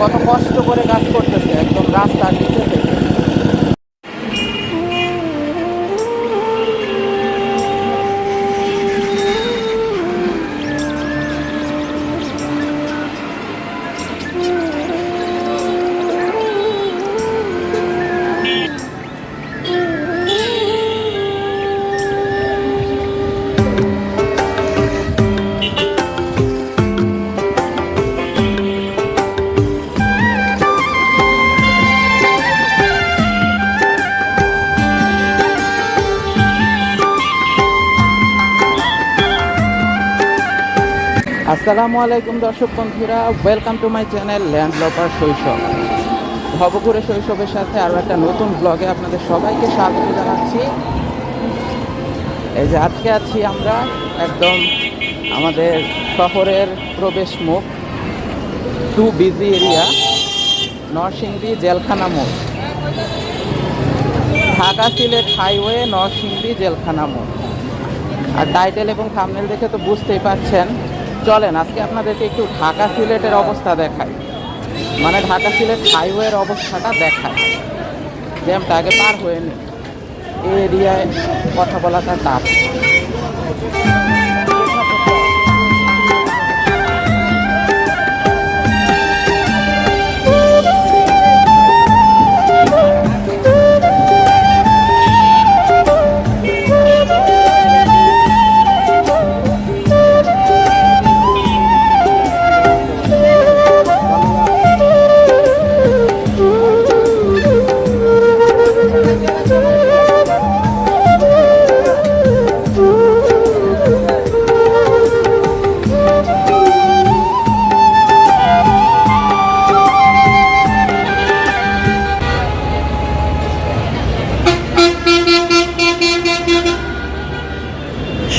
কত কষ্ট করে কাজ করতেছে একদম রাস্তার নিচে থেকে। আসসালামু আলাইকুম দর্শক বন্ধুরা welcome to my channel landloper শৈশব। ভবঘুরে শৈশবের সাথে আরও একটা নতুন ব্লগে আপনাদের সবাইকে স্বাগত জানাচ্ছি। এই যে আজকে আছি আমরা একদম আমাদের শহরের প্রবেশ মুখ টু বিজি এরিয়া নরসিংদী জেলখানা মোড়। ঢাকা সিলেট হাইওয়ে নরসিংদী জেলখানা মোড়। আর টাইটেল এবং থামনেল দেখে তো বুঝতেই পারছেন চলেন, আজকে আপনাদেরকে একটু ঢাকা সিলেটের অবস্থা দেখায় মানে ঢাকা সিলেট হাইওয়ের অবস্থাটা দেখায় জ্যামটা আগে পার হয়ে নি। এই এরিয়ায় কথা বলাটা টাফ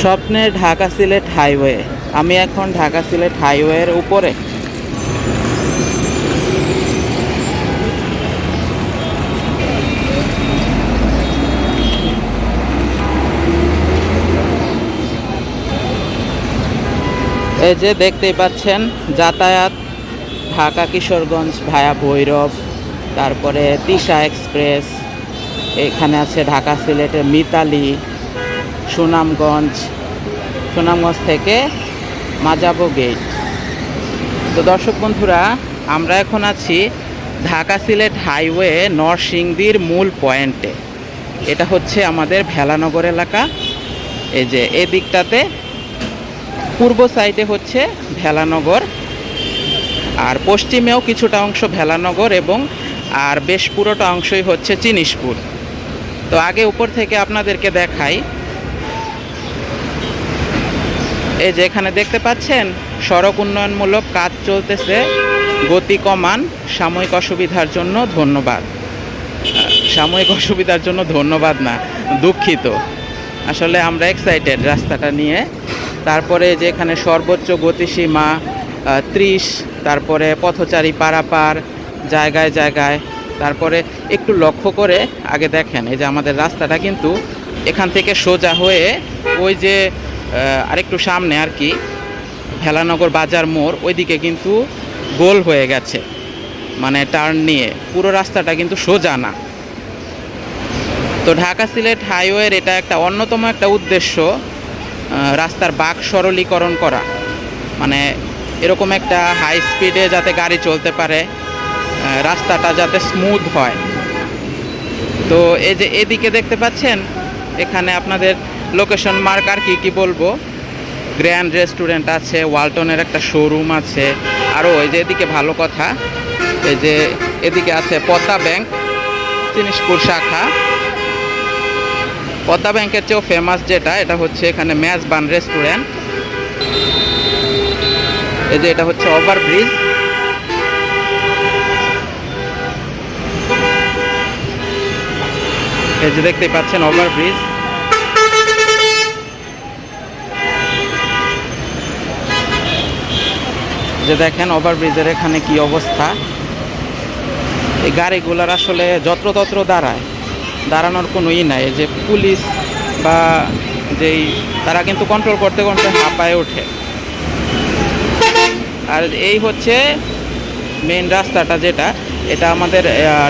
স্বপ্নের ঢাকা সিলেট হাইওয়ে। আমি এখন ঢাকা সিলেট হাইওয়ের উপরে। এই যে দেখতেই পাচ্ছেন, যাতায়াত ঢাকা কিশোরগঞ্জ ভায়া ভৈরব, তারপরে তিশা এক্সপ্রেস, এখানে আছে ঢাকা সিলেটের মিতালি সুনামগঞ্জ সুনামগঞ্জ থেকে মাজাবো গেট তো দর্শক বন্ধুরা, আমরা এখন আছি ঢাকা সিলেট হাইওয়ে নরসিংদীর মূল পয়েন্টে। এটা হচ্ছে আমাদের ভেলানগর এলাকা। এই যে এই দিকটাতে পূর্ব সাইডে হচ্ছে ভেলানগর, আর পশ্চিমেও কিছুটা অংশ ভেলানগর এবং আর বেশ পুরোটা অংশই হচ্ছে চিনিসপুর। তো আগে উপর থেকে আপনাদেরকে দেখাই এই যে এখানে দেখতে পাচ্ছেন, সড়ক উন্নয়নমূলক কাজ চলতেছে, গতি কমান, সাময়িক অসুবিধার জন্য ধন্যবাদ। সাময়িক অসুবিধার জন্য ধন্যবাদ না, দুঃখিত। আসলে আমরা এক্সাইটেড রাস্তাটা নিয়ে। তারপরে যে এখানে সর্বোচ্চ গতিসীমা ত্রিশ, তারপরে পথচারী পারাপার, জায়গায় জায়গায়। তারপরে একটু লক্ষ্য করে আগে দেখেন, এই যে আমাদের রাস্তাটা কিন্তু এখান থেকে সোজা হয়ে ওই যে আরেকটু সামনে আর কি ভেলানগর বাজার মোড়, ওইদিকে কিন্তু গোল হয়ে গেছে। মানে টার্ন নিয়ে, পুরো রাস্তাটা কিন্তু সোজা না। তো ঢাকা সিলেট হাইওয়ের এটা একটা অন্যতম একটা উদ্দেশ্য রাস্তার বাক সরলীকরণ করা। মানে এরকম একটা হাই স্পিডে যাতে গাড়ি চলতে পারে রাস্তাটা যাতে স্মুথ হয়। তো এই যে এদিকে দেখতে পাচ্ছেন, এখানে আপনাদের লোকেশন মার্ক আর কি কি বলব? গ্র্যান্ড রেস্টুরেন্ট আছে ওয়ালটনের একটা শোরুম আছে আরও ওই যে এদিকে ভালো কথা, এই যে এদিকে আছে পদ্মা ব্যাংক জিনিসপুর শাখা। পদ্মা ব্যাংকের চেয়েও ফেমাস যেটা, এটা হচ্ছে এখানে মেজবান রেস্টুরেন্ট এই যে এটা হচ্ছে ওভারব্রিজ এই যে দেখতেই পাচ্ছেন ওভারব্রিজ যে দেখেন ওভারব্রিজের এখানে কি অবস্থা। এই গাড়িগুলার আসলে যত্রতত্র দাঁড়ায়। দাঁড়ানোর কোনো ই নাই। যে পুলিশ বা যেই তারা কিন্তু কন্ট্রোল করতে করতে হাঁপায় ওঠে। আর এই হচ্ছে মেন রাস্তাটা যেটা। এটা আমাদের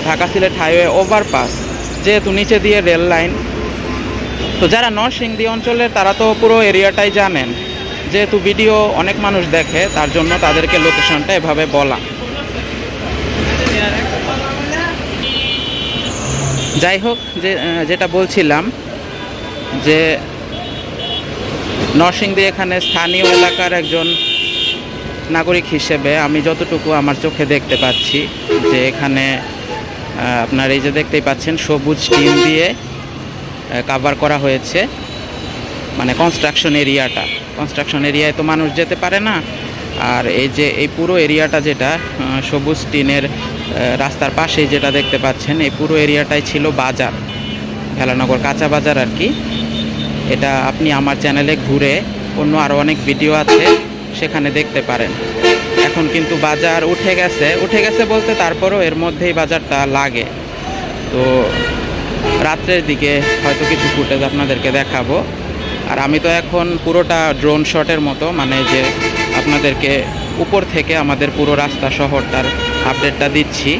ঢাকা সিলেট হাইওয়ে ওভারপাস যেহেতু নিচে দিয়ে রেল লাইন তো যারা নরসিংদী অঞ্চলের, তারা তো পুরো এরিয়াটাই জানেন। যেহেতু ভিডিও অনেক মানুষ দেখে, তার জন্য তাদেরকে লোকেশনটা এভাবে বলা। যাই হোক, যে যেটা বলছিলাম যে, নরসিংদী এখানে স্থানীয় এলাকার একজন নাগরিক হিসেবে আমি যতটুকু আমার চোখে দেখতে পাচ্ছি যে এখানে আপনার এই যে দেখতেই পাচ্ছেন, সবুজ টিম দিয়ে কাভার করা হয়েছে মানে কনস্ট্রাকশন এরিয়াটা কনস্ট্রাকশন এরিয়ায় তো মানুষ যেতে পারে না। আর এই যে, এই পুরো এরিয়াটা যেটা সবুজ টিনের রাস্তার পাশেই যেটা দেখতে পাচ্ছেন, এই পুরো এরিয়াটাই ছিল বাজার, ভেলানগর কাঁচা বাজার আর কি। এটা আপনি আমার চ্যানেলে ঘুরে অন্য আরও অনেক ভিডিও আছে, সেখানে দেখতে পারেন। এখন কিন্তু বাজার উঠে গেছে উঠে গেছে বলতে তারপরও এর মধ্যেই বাজারটা লাগে। তো রাত্রের দিকে হয়তো কিছু ফুটেজ আপনাদেরকে দেখাবো। আর আমি তো এখন পুরোটা ড্রোন শটের মতো মানে যে আপনাদেরকে উপর থেকে আমাদের পুরো রাস্তা শহরটার আপডেটটা দিচ্ছি।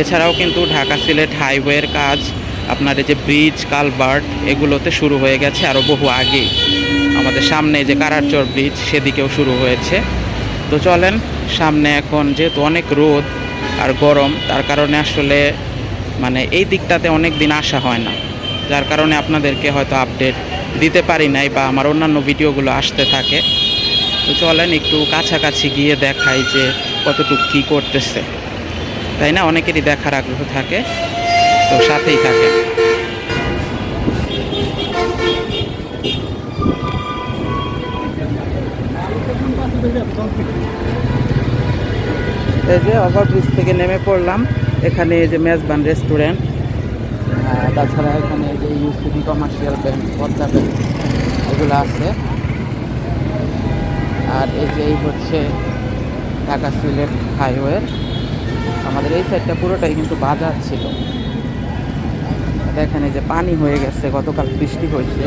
এছাড়াও কিন্তু ঢাকা সিলেট হাইওয়ের কাজ, আপনার যে ব্রিজ কালভার্ট এগুলোতে শুরু হয়ে গেছে আরও বহু আগেই। আমাদের সামনে যে কারারচর ব্রিজ সেদিকেও শুরু হয়েছে। তো চলেন, সামনে এখন যেহেতু অনেক রোদ আর গরম, তার কারণে আসলে মানে এই দিকটাতে অনেক দিন আসা হয় না। যার কারণে আপনাদেরকে হয়তো আপডেট দিতে পারি নাই বা আমার অন্যান্য ভিডিওগুলো আসতে থাকে। তো চলেন একটু কাছাকাছি গিয়ে দেখাই যে কতটুকু কী করতেছে। তাই না? অনেকেরই দেখার আগ্রহ থাকে, তো সাথেই থাকে এই যে ওভারব্রিজ থেকে নেমে পড়লাম। এখানে এই যে মেজবান রেস্টুরেন্ট। তাছাড়া এখানে যে UCB commercial bank Padma bank এগুলো আছে। আর এই যে এই হচ্ছে ঢাকা সিলেট হাইওয়ে। আমাদের এই সাইডটা পুরোটাই কিন্তু বাজার ছিল। দেখেন এই যে পানি হয়ে গেছে, গতকাল বৃষ্টি হয়েছে।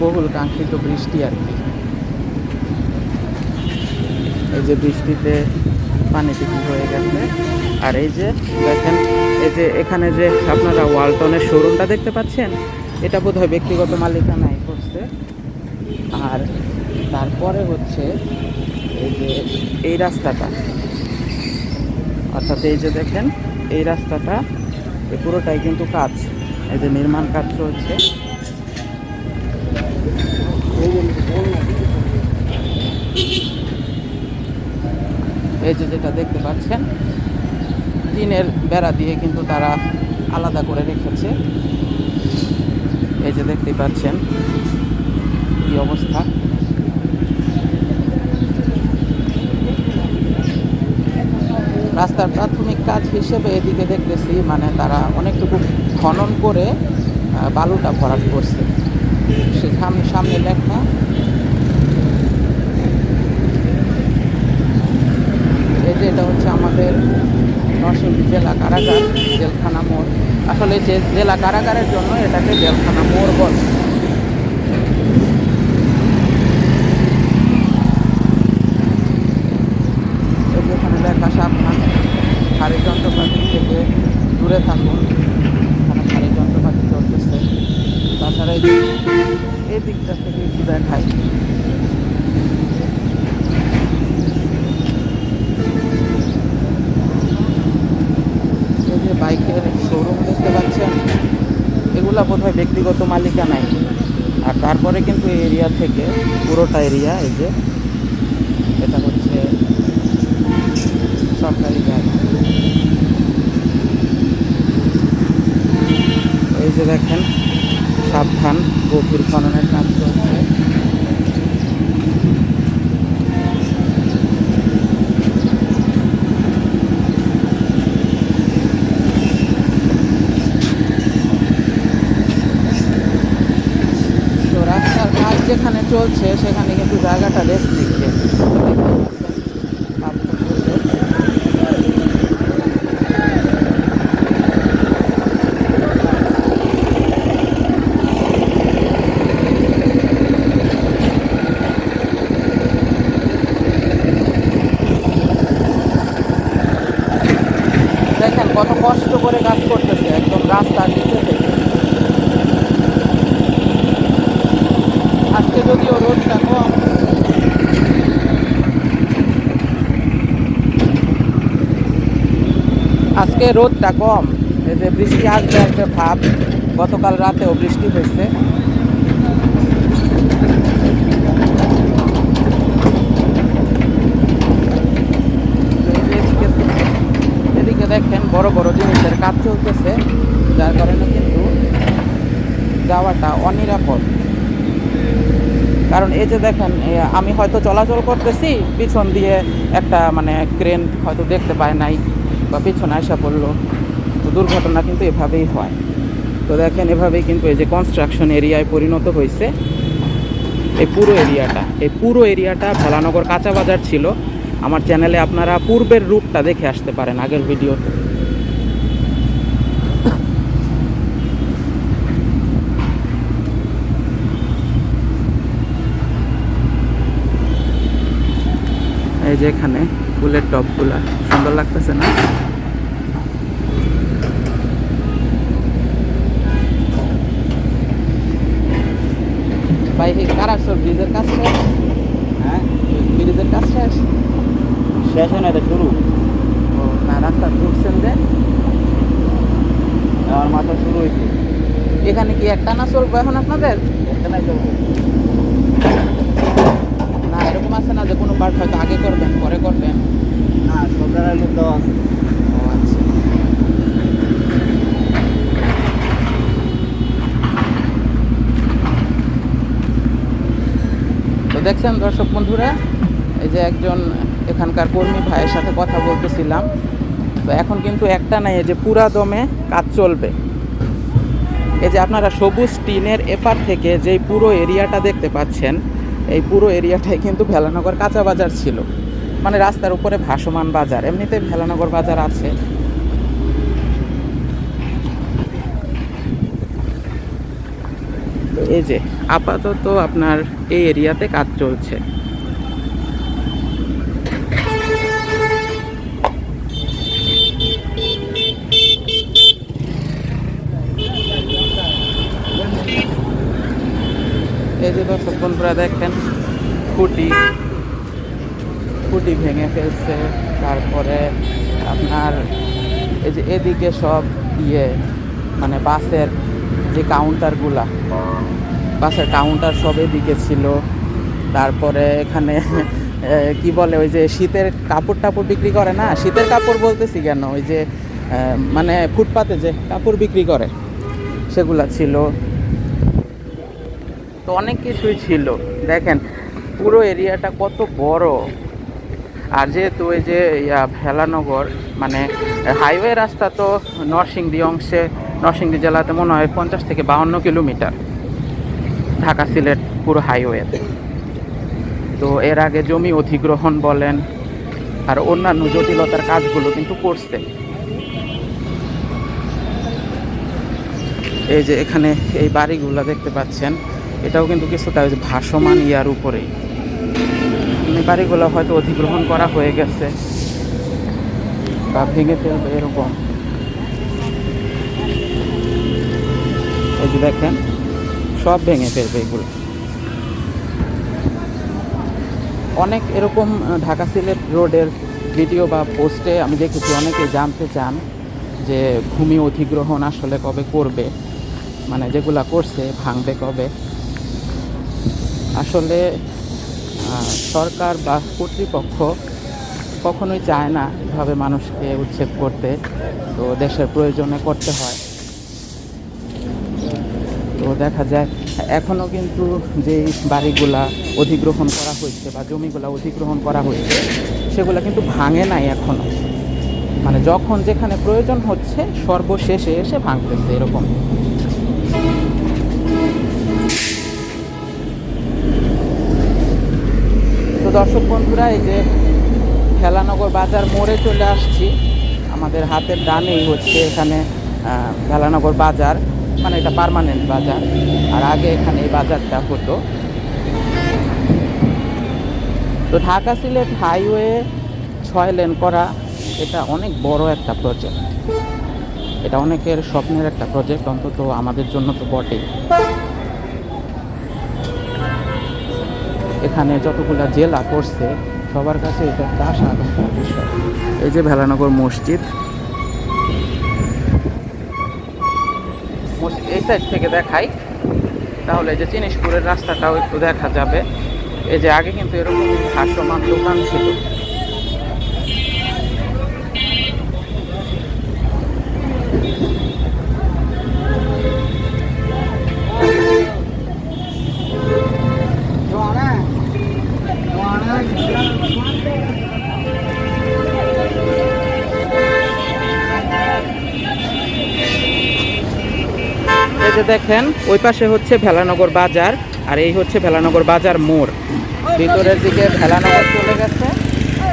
বহুল কাঙ্ক্ষিত বৃষ্টি আর কি। এই যে বৃষ্টিতে পানি বেশি হয়ে গেছে। আর এই যে দেখেন, এই যে এখানে যে আপনারা ওয়ালটনের শোরুমটা দেখতে পাচ্ছেন, এটা বোধহয় ব্যক্তিগত মালিকানায় করছে আর তারপরে হচ্ছে এই যে এই রাস্তাটা। অর্থাৎ এই যে দেখেন, এই রাস্তাটা এই পুরোটাই কিন্তু কাজ এই যে নির্মাণ কাজ চলছে। এই যে যেটা দেখতে পাচ্ছেন, টিনের বেড়া দিয়ে কিন্তু তারা আলাদা করে রেখেছে। এই যে দেখতে পাচ্ছেন, কি অবস্থা? রাস্তার প্রাথমিক কাজ হিসেবে এদিকে দেখতেছি মানে তারা অনেকটুকু খনন করে বালুটা ভরাট করছে। সে সামনে সামনে লেখা এই যে এটা হচ্ছে আমাদের নরসিংদী জেলা কারাগার, জেলখানা মোড়। আসলে যে জেলা কারাগারের জন্য এটাকে জেলখানা মোড় বলে এই যে এখানে লেখা সাবধান ভারী যন্ত্রপাতি থেকে দূরে থাকুন এখানে ভারী যন্ত্রপাতি চলতেছে তাছাড়া এই যে এই দিকটা থেকে একটু দেখায় এই যে বাইকের শোরুম দেখতে পাচ্ছেন। এগুলা বোধহয় ব্যক্তিগত মালিকানায়। আর তারপরে কিন্তু এরিয়া থেকে পুরোটা এরিয়া এই যে এটা হচ্ছে সরকারি জায়গা এই যে দেখেন, সাবধান, গভীর খননের কাজ চলছে। চলছে সেখানে কিন্তু জায়গাটা রেস্ট দিচ্ছে। কত কষ্ট করে কাজ করছে। আজকে রোদটা কম। এই যে বৃষ্টি আসবে একটা ভাব, গতকাল রাতেও বৃষ্টি হয়েছে। এদিকে দেখেন বড় বড় জিনিসের কাজ চলতেছে, যার কারণে কিন্তু যাওয়াটা অনিরাপদ। কারণ এই যে দেখেন আমি হয়তো চলাচল করতেছি, পিছন দিয়ে একটা মানে ক্রেন হয়তো দেখতে পায় নাই। বা পিছনে আসা পড়ল, তো দুর্ঘটনা কিন্তু এভাবেই হয়। তো দেখেন এভাবেই কিন্তু এই যে কনস্ট্রাকশন এরিয়ায় পরিণত হয়েছে। এই পুরো এরিয়াটা এই পুরো এরিয়াটা ভেলানগর কাঁচা বাজার ছিল। আমার চ্যানেলে আপনারা পূর্বের রূপটা দেখে আসতে পারেন আগের ভিডিওতে এই যে এখানে ফুলের টপগুলা। সুন্দর লাগতেছে না? ভাই ব্রিজের কাজ শেষ? হ্যাঁ? ব্রিজের কাজ শেষ? শেষ হয় না এটা শুরু। ও না রাস্তা ঢুকছেন যে? আমার মাথা শুরু হয়েছে। এখানে কি একটা না চলবো এখন আপনাদের? একটা নাই চলবো। না এরকম আছে না যে কোনো পার্ট হয়তো আগে করবেন পরে করবেন? না সব জায়গায় লোক দেওয়া আছে। ও আচ্ছা। তো দেখছেন দর্শক বন্ধুরা এই যে একজন এখানকার কর্মী ভাইয়ের সাথে কথা বলতেছিলাম তো এখন কিন্তু একটা নাই এই যে পুরা দমে কাজ চলবে। এই যে আপনারা সবুজ টিনের এপার থেকে যেই পুরো এরিয়াটা দেখতে পাচ্ছেন এই পুরো এরিয়াটাই কিন্তু ভেলানগর কাঁচা বাজার ছিল। মানে রাস্তার উপরে ভাসমান বাজার, এমনিতে ভেলানগর বাজার আছে। এই যে আপাতত আপনার এই এরিয়াতে কাজ চলছে। এই যে দর্শক বন্ধুরা দেখেন, খুঁটি খুঁটি ভেঙে ফেলছে। তারপরে আপনার এই যে এদিকে সব ইয়ে মানে বাসের যে কাউন্টারগুলা বাসের কাউন্টার সব এদিকে ছিল। তারপরে এখানে কি বলে, ওই যে শীতের কাপড় টাপড় বিক্রি করে না? শীতের কাপড় বলতেছি কেন? ওই যে মানে ফুটপাতে যে কাপড় বিক্রি করে, সেগুলা ছিল। তো অনেক কিছুই ছিল। দেখেন, পুরো এরিয়াটা কত বড়। আর যেহেতু ওই যে ভেলানগর মানে হাইওয়ে রাস্তা তো নরসিংদী অংশে, নরসিংদী জেলাতে মনে হয় পঞ্চাশ থেকে বাহান্ন কিলোমিটার। ঢাকা সিলেট পুরো হাইওয়েতে। তো এর আগে জমি অধিগ্রহণ বলেন, আর অন্যান্য জটিলতার কাজগুলো কিন্তু করছে। এই যে এখানে এই বাড়িগুলো দেখতে পাচ্ছেন। এটাও কিন্তু কিছুটা ওই ভাসমান ইয়ার উপরেই বাড়িগুলো হয়তো অধিগ্রহণ করা হয়ে গেছে। বা ভেঙে ফেলবে এরকম। এই দেখেন, সব ভেঙে ফেলবে এগুলো। অনেক এরকম ঢাকা সিলেট রোডের ভিডিও বা পোস্টে আমি দেখেছি, অনেকে জানতে চান যে ভূমি অধিগ্রহণ আসলে কবে করবে মানে যেগুলা করছে, ভাঙবে কবে। আসলে সরকার বা কর্তৃপক্ষ কখনোই চায় না এভাবে মানুষকে উচ্ছেদ করতে। তো দেশের প্রয়োজনে করতে হয়। তো দেখা যায় এখনও কিন্তু যেই বাড়িগুলা অধিগ্রহণ করা হয়েছে বা জমিগুলা অধিগ্রহণ করা হয়েছে, সেগুলা কিন্তু ভাঙে নাই এখনও মানে যখন যেখানে প্রয়োজন হচ্ছে, সর্বশেষে এসে ভাঙতেছে এরকম। দর্শক বন্ধুরা এই যে খেলানগর বাজার মোড়ে চলে আসছি। আমাদের হাতের ডানেই হচ্ছে এখানে আহ, খেলানগর বাজার মানে এটা পার্মানেন্ট বাজার। আর আগে এখানে এই বাজারটা হতো। তো ঢাকা সিলেট হাইওয়ে ছয় লেন করা এটা অনেক বড় একটা প্রজেক্ট এটা অনেকের স্বপ্নের একটা প্রজেক্ট অন্তত আমাদের জন্য তো বটেই। এখানে যতগুলো জেলা করছে সবার কাছে এটা একটা আশা বিষয় এই যে ভেলানগর মসজিদ। এই সাইড থেকে দেখাই। তাহলে এই যে জিনিসপুরের রাস্তাটাও একটু দেখা যাবে। এই যে আগে কিন্তু এরকম ভাসমান দোকান ছিল। দেখেন, ওই পাশে হচ্ছে ভেলানগর বাজার, আর এই হচ্ছে ভেলানগর বাজার মোড়। ভিতরের দিকে ভেলানগর চলে গেছে,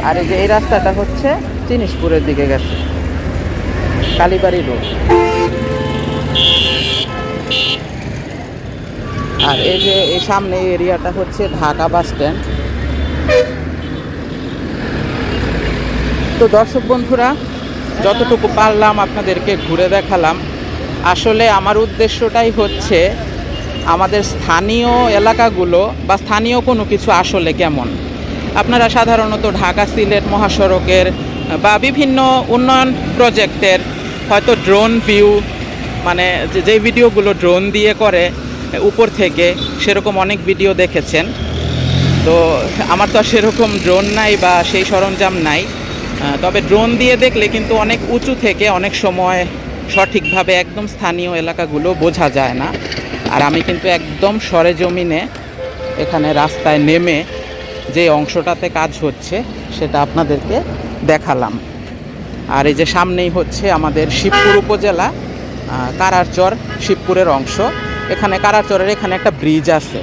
আর এই যে এই রাস্তাটা হচ্ছে জিনিসপুরের দিকে গেছে, কালীবাড়ি রোড। আর এই যে এই সামনে এরিয়াটা হচ্ছে ঢাকা বাস স্ট্যান্ড। তো দর্শক বন্ধুরা, যতটুকু পারলাম আপনাদেরকে ঘুরে দেখালাম আসলে আমার উদ্দেশ্যটাই হচ্ছে আমাদের স্থানীয় এলাকাগুলো বা স্থানীয় কোনো কিছু আসলে কেমন? আপনারা সাধারণত ঢাকা সিলেট মহাসড়কের বা বিভিন্ন উন্নয়ন প্রজেক্টের হয়তো ড্রোন ভিউ মানে যে ভিডিওগুলো ড্রোন দিয়ে করে উপর থেকে সেরকম অনেক ভিডিও দেখেছেন। তো আমার তো সেরকম ড্রোন নাই বা সেই সরঞ্জাম নাই। তবে ড্রোন দিয়ে দেখলে কিন্তু অনেক উঁচু থেকে অনেক সময় সঠিকভাবে একদম স্থানীয় এলাকাগুলো বোঝা যায় না। আর আমি কিন্তু একদম সরেজমিনে এখানে রাস্তায় নেমে যে অংশটাতে কাজ হচ্ছে সেটা আপনাদেরকে দেখালাম। আর এই যে সামনেই হচ্ছে আমাদের শিবপুর উপজেলা কারারচর শিবপুরের অংশ। এখানে কারারচরের এখানে একটা ব্রিজ আছে।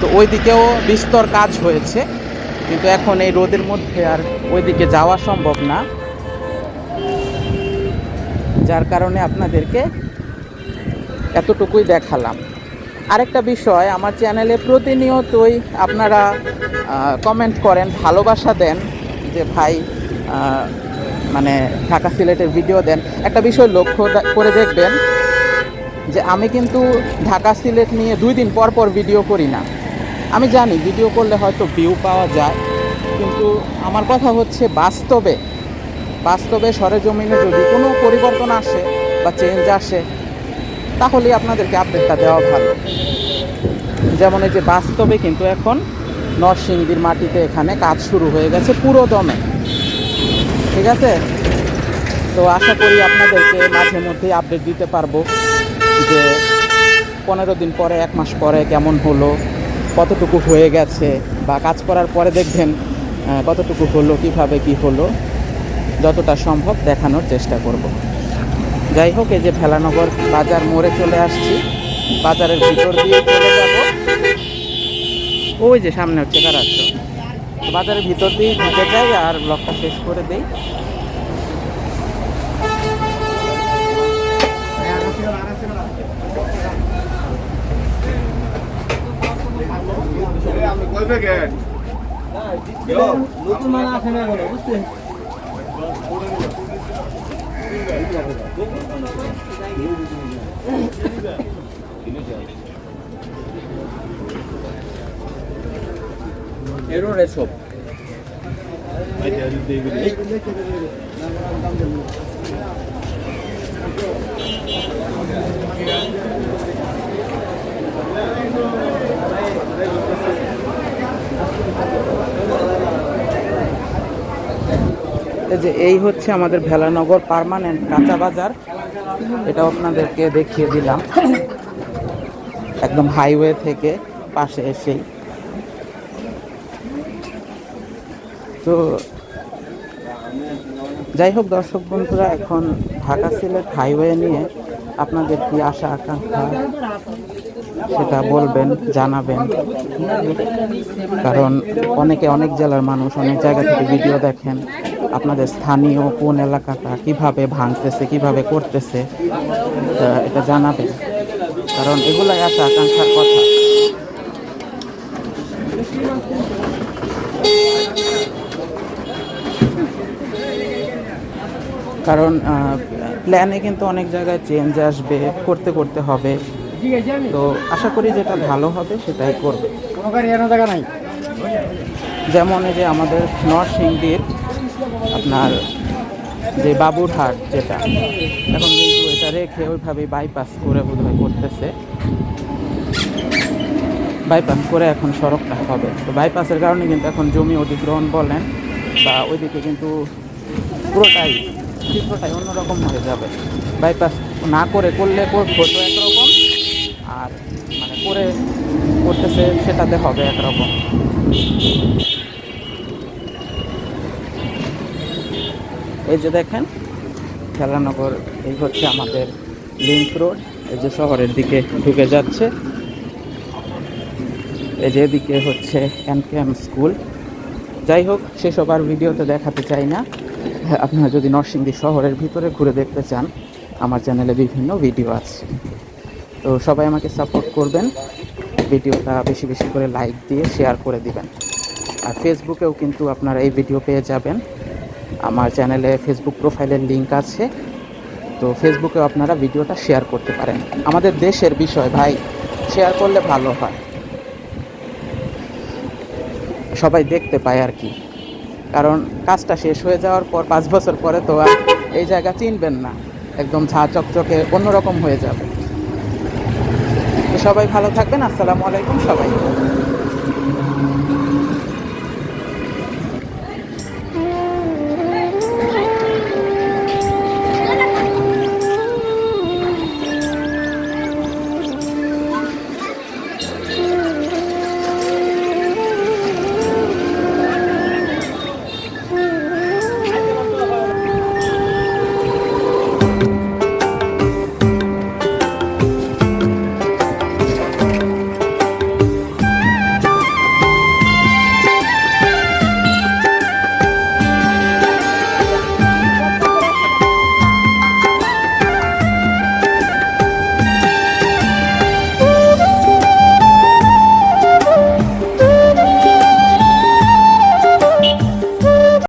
তো ওই দিকেও বিস্তর কাজ হয়েছে। কিন্তু এখন এই রোদের মধ্যে আর ওইদিকে যাওয়া সম্ভব না। যার কারণে আপনাদেরকে এতটুকুই দেখালাম। আরেকটা বিষয়, আমার চ্যানেলে প্রতিনিয়তই আপনারা কমেন্ট করেন, ভালোবাসা দেন যে ভাই মানে ঢাকা সিলেটের ভিডিও দেন। একটা বিষয় লক্ষ্য করে দেখবেন যে আমি কিন্তু ঢাকা সিলেট নিয়ে দুই দিন পর পর ভিডিও করি না। আমি জানি ভিডিও করলে হয়তো ভিউ পাওয়া যায়, কিন্তু আমার কথা হচ্ছে বাস্তবে বাস্তবে সরেজমিনে যদি কোনো পরিবর্তন আসে বা চেঞ্জ আসে তাহলে আপনাদেরকে আপডেটটা দেওয়া ভালো। যেমন এই যে বাস্তবে কিন্তু এখন নরসিংদীর মাটিতে এখানে কাজ শুরু হয়ে গেছে পুরো দমে। ঠিক আছে? তো আশা করি আপনাদেরকে মাঝে মধ্যেই আপডেট দিতে পারব যে পনেরো দিন পরে, এক মাস পরে কেমন হলো, কতটুকু হয়ে গেছে বা কাজ করার পরে দেখবেন কতটুকু হলো, কীভাবে কি হলো। যতটা সম্ভব দেখানোর চেষ্টা করব। যাই হোক এই যে ভেলানগর বাজার মোড়ে চলে আসছি। বাজারের ভিতর দিয়ে চলে যাব। ওই যে সামনে হচ্ছে কারাচ্ছ। বাজারের ভিতর দিয়ে ঢুকে যাই আর ব্লগটা শেষ করে দেই। নতুন মাল আসে না এখনও, বুঝছেন? এরো এসব এই যে এই হচ্ছে আমাদের ভেলানগর পারমানেন্ট কাঁচা বাজার। এটা আপনাদেরকে দেখিয়ে দিলাম। একদম হাইওয়ে থেকে পাশে এসেই। তো যাই হোক দর্শক বন্ধুরা, এখন ঢাকা সিলেট হাইওয়ে নিয়ে আপনাদের কি আশা, আকাঙ্ক্ষা সেটা বলবেন, জানাবেন। কারণ অনেকে অনেক জেলার মানুষ অনেক জায়গা থেকে ভিডিও দেখেন। আপনাদের স্থানীয় কোন এলাকাটা কীভাবে ভাঙতেছে কীভাবে করতেছে এটা জানাবে কারণ এগুলাই আশা আকাঙ্ক্ষার কথা। কারণ প্ল্যানে কিন্তু অনেক জায়গায় চেঞ্জ আসবে করতে করতে হবে। আছে তো আশা করি যেটা ভালো হবে সেটাই করবে। কোনো জায়গা নাই। যেমন এই যে আমাদের নরসিংদীর আপনার যে বাবুরহাট যেটা, এখন কিন্তু এটা রেখে ওইভাবেই বাইপাস করে বোধহয় করতেছে। বাইপাস করে এখন সড়কটা হবে। তো বাইপাসের কারণে কিন্তু এখন জমি অধিগ্রহণ বলেন বা ওইদিকে কিন্তু পুরোটাই, চিত্রটাই অন্যরকম হয়ে যাবে। বাইপাস না করে করলে কর- হতো একরকম, আর মানে করে করতেছে সেটাতে হবে একরকম। এই যে দেখেন খেলানগর এই হচ্ছে আমাদের লিঙ্ক রোড এই যে শহরের দিকে ঢুকে যাচ্ছে। এই যে এদিকে হচ্ছে এনকেএম স্কুল যাই হোক সেসব আর ভিডিওতে দেখাতে চাই না। হ্যাঁ, আপনারা যদি নরসিংদী শহরের ভিতরে ঘুরে দেখতে চান আমার চ্যানেলে বিভিন্ন ভিডিও আছে। তো সবাই আমাকে সাপোর্ট করবেন ভিডিওটা বেশি বেশি করে লাইক দিয়ে শেয়ার করে দিবেন। আর ফেসবুকেও কিন্তু আপনারা এই ভিডিও পেয়ে যাবেন। আমার চ্যানেলে ফেসবুক প্রোফাইলের লিংক আছে। তো ফেসবুকে আপনারা ভিডিওটা শেয়ার করতে পারেন। আমাদের দেশের বিষয় ভাই শেয়ার করলে ভালো হয়। সবাই দেখতে পায় আর কি। কারণ কাজটা শেষ হয়ে যাওয়ার পর পাঁচ বছর পরে তো আর এই জায়গা চিনবেন না। একদম ঝা চকচকে অন্যরকম হয়ে যাবে। সবাই ভালো থাকবেন। আসসালামু আলাইকুম সবাই